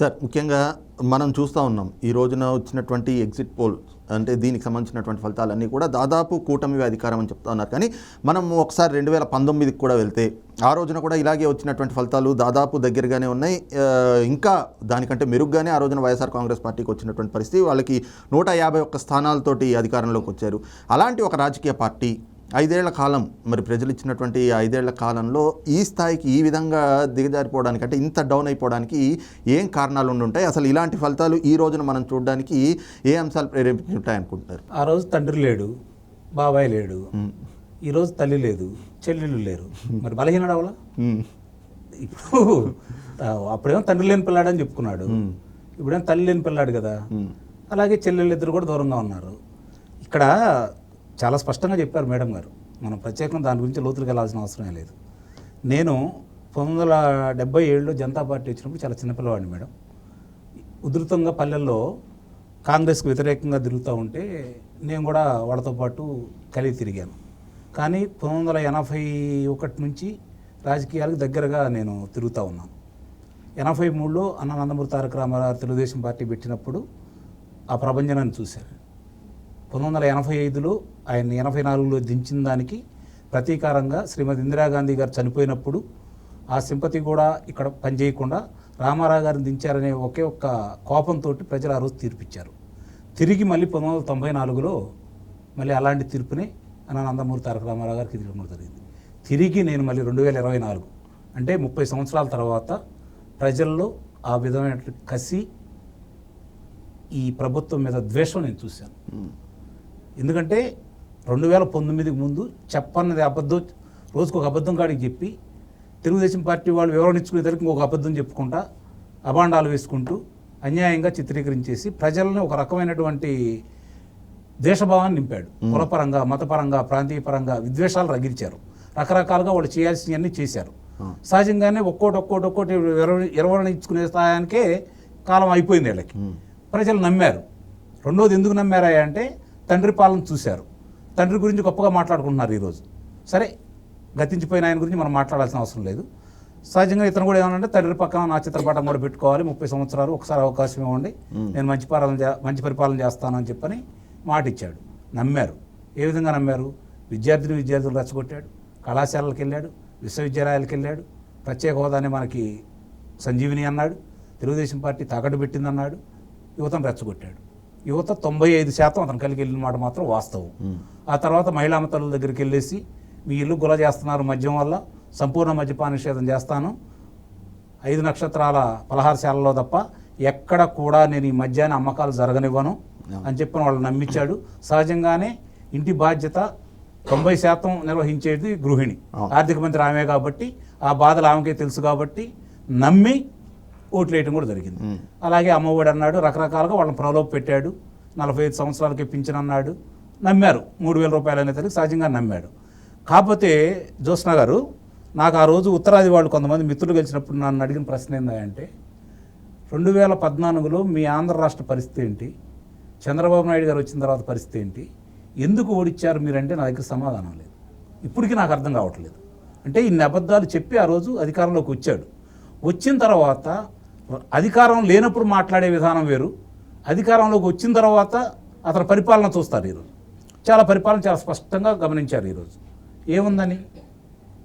Sir ముఖ్యంగా మనం చూస్తూ ఉన్నాం ఈ రోజున వచ్చినటువంటి ఎగ్జిట్ పోల్ అంటే దీనికి సంబంధించినటువంటి ఫలితాలన్నీ కూడా దాదాపు కూటమి అధికారం అని చెప్తా ఉన్నారు. కానీ మనం ఒకసారి రెండు వేల పంతొమ్మిదికి కూడా వెళ్తే ఆ రోజున కూడా ఇలాగే వచ్చినటువంటి ఫలితాలు దాదాపు దగ్గరగానే ఉన్నాయి. ఇంకా దానికంటే మెరుగ్గానే ఆ రోజున వైఎస్ఆర్ కాంగ్రెస్ పార్టీకి వచ్చినటువంటి పరిస్థితి వాళ్ళకి నూట యాభై ఒక్క స్థానాలతోటి అధికారంలోకి వచ్చారు. అలాంటి ఒక రాజకీయ పార్టీ ఐదేళ్ళ కాలం మరి ప్రజలు ఇచ్చినటువంటి ఈ ఐదేళ్ళ కాలంలో ఈ స్థాయికి ఈ విధంగా దిగజారిపోవడానికి అంటే ఇంత డౌన్ అయిపోవడానికి ఏం కారణాలు ఉండుంటాయి అసలు ఇలాంటి ఫలితాలు ఈ రోజున మనం చూడడానికి ఏ అంశాలు ప్రేరేపించుంటాయి అనుకుంటున్నారు ఆ రోజు తండ్రి లేడు బాబాయ్ లేడు ఈరోజు తల్లి లేదు చెల్లెళ్ళు లేరు. మరి బలహీనడు అవలా. ఇప్పుడు అప్పుడేమో తండ్రి లేని పిల్లాడు అని చెప్పుకున్నాడు ఇప్పుడేమో తల్లి లేని పిల్లాడు కదా. అలాగే చెల్లెళ్ళు ఇద్దరు కూడా దూరంగా ఉన్నారు. ఇక్కడ చాలా స్పష్టంగా చెప్పారు మేడం గారు. మనం ప్రత్యేకంగా దాని గురించి లోతులకు వెళ్ళాల్సిన అవసరం లేదు. నేను పంతొమ్మిది వందల డెబ్బై ఏడులో జనతా పార్టీ వచ్చినప్పుడు చాలా చిన్నపిల్లవాడిని మేడం. ఉధృతంగా పల్లెల్లో కాంగ్రెస్కి వ్యతిరేకంగా తిరుగుతూ ఉంటే నేను కూడా వాళ్ళతో పాటు కలిగి తిరిగాను. కానీ పంతొమ్మిది వందల ఎనభై ఒకటి నుంచి రాజకీయాలకు దగ్గరగా నేను తిరుగుతూ ఉన్నాను. ఎనభై మూడులో అన్న నందమూరి తారక రామారావు తెలుగుదేశం పార్టీ పెట్టినప్పుడు ఆ ప్రభంజనాన్ని చూశాను పంతొమ్మిది వందల ఎనభై ఐదులో ఆయన ఎనభై నాలుగులో దించిన దానికి ప్రతీకారంగా శ్రీమతి ఇందిరాగాంధీ గారు చనిపోయినప్పుడు ఆ సింపతి కూడా ఇక్కడ పనిచేయకుండా రామారావు గారిని దించారనే ఒకే ఒక్క కోపంతో ప్రజలు ఆ రోజు తీర్పిచ్చారు. తిరిగి మళ్ళీ పంతొమ్మిది వందల తొంభై నాలుగులో మళ్ళీ అలాంటి తీర్పుని నందమూరి తారక రామారావు గారికి తిరగడం జరిగింది. తిరిగి నేను మళ్ళీ రెండు వేల ఇరవై నాలుగు అంటే ముప్పై సంవత్సరాల తర్వాత ప్రజల్లో ఆ విధమైన కసి ఈ ప్రభుత్వం మీద ద్వేషం నేను చూశాను. ఎందుకంటే రెండు వేల పంతొమ్మిదికి ముందు చెప్పన్నది అబద్ధం రోజుకు ఒక అబద్ధం కాడికి చెప్పి తెలుగుదేశం పార్టీ వాళ్ళు వివరణ ఇచ్చుకునేసరికి ఇంకొక అబద్ధం చెప్పుకుంటా అభాండాలు వేసుకుంటూ అన్యాయంగా చిత్రీకరించేసి ప్రజలను ఒక రకమైనటువంటి దేశభావాన్ని నింపాడు. కులపరంగా మతపరంగా ప్రాంతీయ పరంగా విద్వేషాలు రగిల్చారు. రకరకాలుగా వాళ్ళు చేయాల్సినవన్నీ చేశారు. సహజంగానే ఒక్కోటి ఒక్కోటి ఒక్కోటి వివరణ ఇచ్చుకునే స్థాయానికే కాలం అయిపోయింది వీళ్ళకి. ప్రజలు నమ్మారు. రెండోది ఎందుకు నమ్మారా అంటే తండ్రి పాలన చూశారు. తండ్రి గురించి గొప్పగా మాట్లాడుకుంటున్నారు ఈరోజు. సరే గతించిపోయిన ఆయన గురించి మనం మాట్లాడాల్సిన అవసరం లేదు. సహజంగా ఇతను కూడా ఏమన్నా తండ్రి పక్కన నా చిత్రపటం కూడా పెట్టుకోవాలి ముప్పై సంవత్సరాలు ఒకసారి అవకాశం ఇవ్వండి నేను మంచి పాలన మంచి పరిపాలన చేస్తాను అని చెప్పని మాట ఇచ్చాడు నమ్మారు. ఏ విధంగా నమ్మారు? విద్యార్థిని విద్యార్థులు రెచ్చగొట్టాడు కళాశాలలకు వెళ్ళాడు విశ్వవిద్యాలయాలకు వెళ్ళాడు ప్రత్యేక హోదాని మనకి సంజీవిని అన్నాడు తెలుగుదేశం పార్టీ తాకట్టు పెట్టిందన్నాడు యువతను రెచ్చగొట్టాడు. యువత తొంభై ఐదు శాతం అతను కలిగి వెళ్ళిన మాట మాత్రం వాస్తవం. ఆ తర్వాత మహిళా తల్లుల దగ్గరికి వెళ్ళేసి మీ ఇల్లు గుల చేస్తున్నారు మద్యం వల్ల సంపూర్ణ మద్యపాన నిషేధం చేస్తాను. ఐదు నక్షత్రాల పలహారశాలలో తప్ప ఎక్కడ కూడా నేను ఈ మద్యాన్ని అమ్మకాలు జరగనివ్వను అని చెప్పిన వాళ్ళు నమ్మించాడు. సహజంగానే ఇంటి బాధ్యత తొంభై శాతం నిర్వహించేది గృహిణి. ఆర్థిక మంత్రి ఆమె కాబట్టి ఆ బాధలు ఆమెకే తెలుసు కాబట్టి నమ్మి ఓట్లు వేయటం కూడా జరిగింది. అలాగే అమ్మఒడి అన్నాడు రకరకాలుగా వాళ్ళని ప్రలోభ పెట్టాడు. నలభై ఐదు సంవత్సరాలకి పింఛన్ అన్నాడు. నమ్మారు. మూడు వేల రూపాయలు అనేది సహజంగా నమ్మాడు. కాకపోతే జ్యోత్స్న గారు నాకు ఆ రోజు ఉత్తరాది వాళ్ళు కొంతమంది మిత్రులు గెలిచినప్పుడు నన్ను అడిగిన ప్రశ్న ఏంటంటే రెండు వేల పద్నాలుగులో మీ ఆంధ్ర రాష్ట్ర పరిస్థితి ఏంటి? చంద్రబాబు నాయుడు గారు వచ్చిన తర్వాత పరిస్థితి ఏంటి? ఎందుకు ఓడిచ్చారు మీరంటే నా దగ్గర సమాధానం లేదు. ఇప్పటికీ నాకు అర్థం కావట్లేదు. అంటే ఇన్ని అబద్ధాలు చెప్పి ఆ రోజు అధికారంలోకి వచ్చాడు. వచ్చిన తర్వాత అధికారం లేనప్పుడు మాట్లాడే విధానం వేరు. అధికారంలోకి వచ్చిన తర్వాత అతని పరిపాలన చూస్తారు ఈరోజు. చాలా పరిపాలన చాలా స్పష్టంగా గమనించారు ఈరోజు. ఏముందని?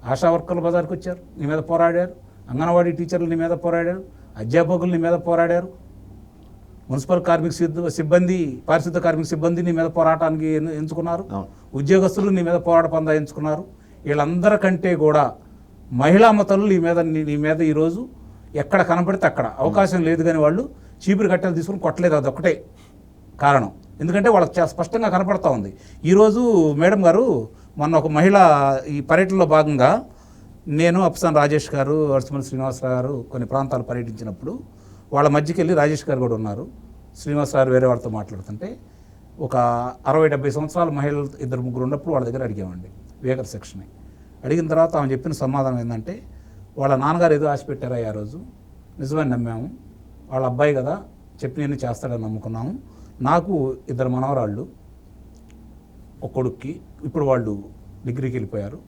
ఆశా వర్కర్లు బజార్కి వచ్చారు నీ మీద పోరాడారు. అంగన్వాడీ టీచర్లు నీ మీద పోరాడారు. అధ్యాపకులు నీ మీద పోరాడారు. మున్సిపల్ కార్మిక సిబ్బంది పారిశుద్ధ కార్మిక సిబ్బంది నీ మీద పోరాటానికి ఎంచుకున్నారు. ఉద్యోగస్తులు నీ మీద పోరాట పందా ఎంచుకున్నారు. వీళ్ళందరికంటే కూడా మహిళా మతలు నీ మీద నీ మీద ఈరోజు ఎక్కడ కనపడితే అక్కడ. అవకాశం లేదు కానీ వాళ్ళు చీపురు కట్టెలు తీసుకుని కొట్టలేదు అదొక్కటే కారణం. ఎందుకంటే వాళ్ళకి చాలా స్పష్టంగా కనపడతా ఉంది. ఈరోజు మేడం గారు మొన్న ఒక మహిళ ఈ పర్యటనలో భాగంగా నేను అప్సాన్ రాజేష్ గారు వర్షమల్ శ్రీనివాసరావు గారు కొన్ని ప్రాంతాలు పర్యటించినప్పుడు వాళ్ళ మధ్యకి వెళ్ళి రాజేష్ గారు కూడా ఉన్నారు. శ్రీనివాసరావు గారు వేరే వాళ్ళతో మాట్లాడుతుంటే ఒక అరవై డెబ్బై సంవత్సరాల మహిళలు ఇద్దరు ముగ్గురు ఉన్నప్పుడు వాళ్ళ దగ్గర అడిగామండి వేగర్ సెక్షన్ అడిగిన తర్వాత ఆమె చెప్పిన సమాధానం ఏంటంటే వాళ్ళ నాన్నగారు ఏదో ఆశ పెట్టారా ఆ రోజు. నిజమని నమ్మాము. వాళ్ళ అబ్బాయి కదా చెప్పి నేను చేస్తాడని నమ్ముకున్నాము. నాకు ఇద్దరు మనవరాళ్ళు ఒక కొడుక్కి ఇప్పుడు వాళ్ళు డిగ్రీకి వెళ్ళిపోయారు.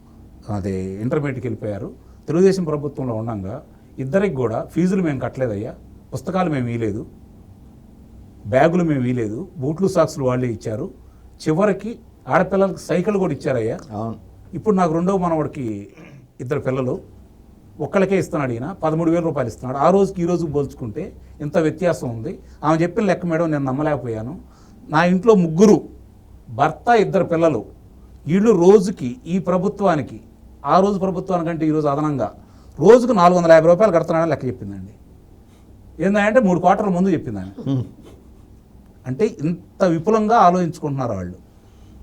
అదే ఇంటర్మీడియట్కి వెళ్ళిపోయారు. తెలుగుదేశం ప్రభుత్వంలో ఉండగా ఇద్దరికి కూడా ఫీజులు మేము కట్టలేదయ్యా. పుస్తకాలు మేము ఇవ్వలేదు బ్యాగులు మేము ఇవ్వలేదు బూట్లు సాక్స్లు వాళ్ళే ఇచ్చారు. చివరికి ఆడపిల్లలకి సైకిల్ కూడా ఇచ్చారయ్యా. ఇప్పుడు నాకు రెండవ మనవడికి ఇద్దరు పిల్లలు. ఒక్కళ్ళకే ఇస్తున్నాడు ఈయన. పదమూడు వేల రూపాయలు ఇస్తున్నాడు. ఆ రోజుకి ఈ రోజుకి పోల్చుకుంటే ఇంత వ్యత్యాసం ఉంది. ఆమె చెప్పిన లెక్క మేడం నేను నమ్మలేకపోయాను. నా ఇంట్లో ముగ్గురు భర్త ఇద్దరు పిల్లలు. వీళ్ళు రోజుకి ఈ ప్రభుత్వానికి ఆ రోజు ప్రభుత్వానికంటే ఈరోజు అదనంగా రోజుకు నాలుగు వందల యాభై రూపాయలు కడుతున్నాడని లెక్క చెప్పిందండి. ఏంటంటే మూడు క్వార్టర్ల ముందు చెప్పిందండి. అంటే ఇంత విపులంగా ఆలోచించుకుంటున్నారు వాళ్ళు.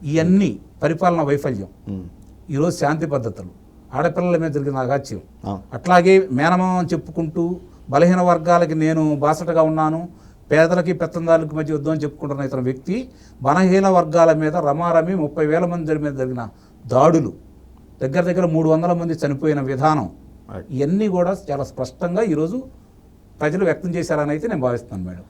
ఇవన్నీ పరిపాలన వైఫల్యం. ఈరోజు శాంతి పద్ధతులు. ఆడపిల్లల మీద జరిగిన అగాత్యం అట్లాగే మేనమామ చెప్పుకుంటూ బలహీన వర్గాలకి నేను బాసటగా ఉన్నాను పేదలకి పెత్తందారులకి మధ్య యుద్ధం అని చెప్పుకుంటున్న ఇతర వ్యక్తి బలహీన వర్గాల మీద రమారమి ముప్పై వేల మంది మీద జరిగిన దాడులు దగ్గర దగ్గర మూడు వందల మంది చనిపోయిన విధానం. ఇవన్నీ కూడా చాలా స్పష్టంగా ఈరోజు ప్రజలు వ్యక్తం చేశారని అయితే నేను భావిస్తున్నాను మేడం.